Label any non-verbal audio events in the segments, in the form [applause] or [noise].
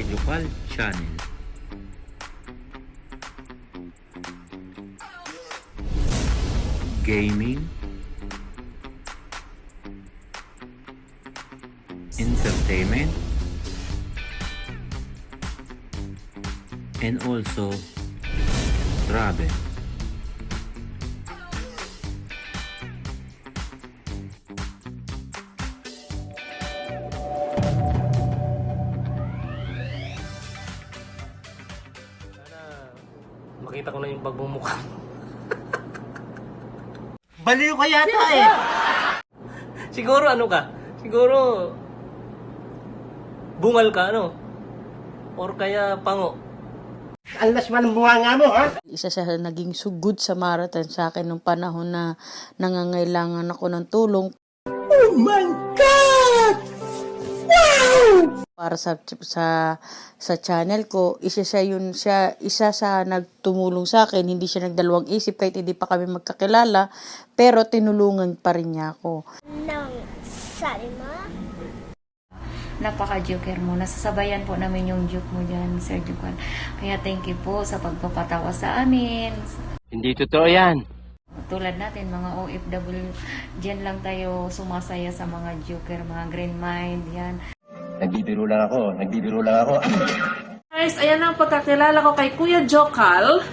Kuya Jokal Channel. Gaming, entertainment, and also travel. Makita ko na yung pagmumukha mo. [laughs] Baliw ka yata eh. Siguro ano ka? Siguro bungal ka ano? Or kaya pango? Alas man ang bunganga mo, ha? isa siya sa naging sugod sa marathon sa akin nung panahon na nangangailangan ako ng tulong Oh my! Para sa sa sa channel ko isa siya yun siya isa sa nagtumulong sa akin hindi siya nagdalawang isip kahit hindi pa kami magkakilala pero tinulungan pa rin niya ako ng Salma. napaka-joker mo. Nasasabayan po namin yung joke mo dyan, Sir Jukan. Kaya thank you po sa pagpapatawa sa amin. Hindi totoo yan. Tulad natin, mga OFW, dyan lang tayo sumasaya sa mga joker, mga green mind, yan. Nagbibiro lang ako, nagbibiro lang ako. [coughs] Guys, ayan ang pagkakilala ko kay Kuya Jokal.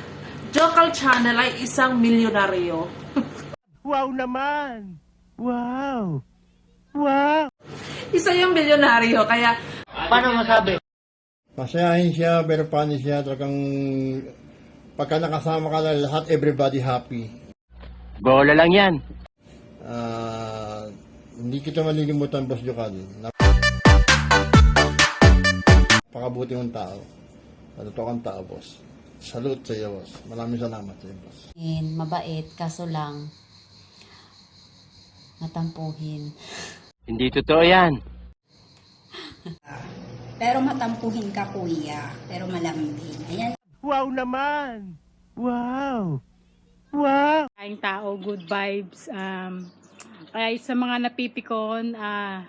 Jokal Channel ay isang milyonaryo. [laughs] Wow naman! Wow! Wow! Isa yung milyonaryo, kaya Paano masabi? Masayahin siya, pero funny siya. Talagang pagka nakasama ka na lahat, everybody happy. Bola lang yan. Ah, hindi kita malilimutan, Boss Jokal. Napakabuti mong tao. Matuto kang tao, boss. Salute sa iyo, boss. Maraming salamat sa iyo, boss. And mabait, kaso lang, matampuhin. Hindi totoo yan. [laughs] Pero matampuhin ka, kuya. Pero malambing. Ayan. Wow naman! Wow! Wow! Kaing tao, good vibes. Um, kaya sa mga napipikon, ah,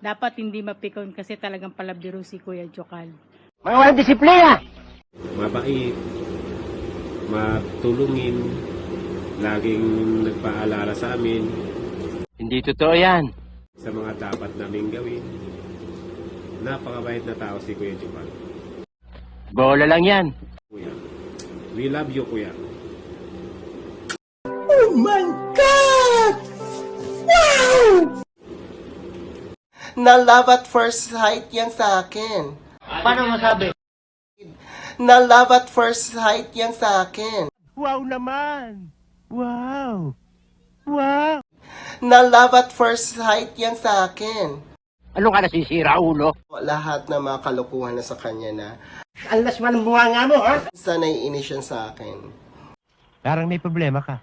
dapat hindi mapikon kasi talagang palabiro si Kuya Jokal. Mga walang disiplina! mabait, matulungin, laging nagpaalala sa amin Hindi totoo yan. sa mga dapat naming gawin. Napakabait na tao si Kuya Jumal. Bola lang yan. Kuya, we love you, Kuya. Oh my Na love at first sight yan sa akin. Paano masabi? Na love at first sight yan sa akin. Wow naman! Wow! Wow! Na love at first sight yan sa akin. Ano ka nasisira, ulo? Lahat na mga kalokohan na sa kanya na Alas man ang bunganga mo, ha? sanay inis yan sa akin. Parang may problema ka.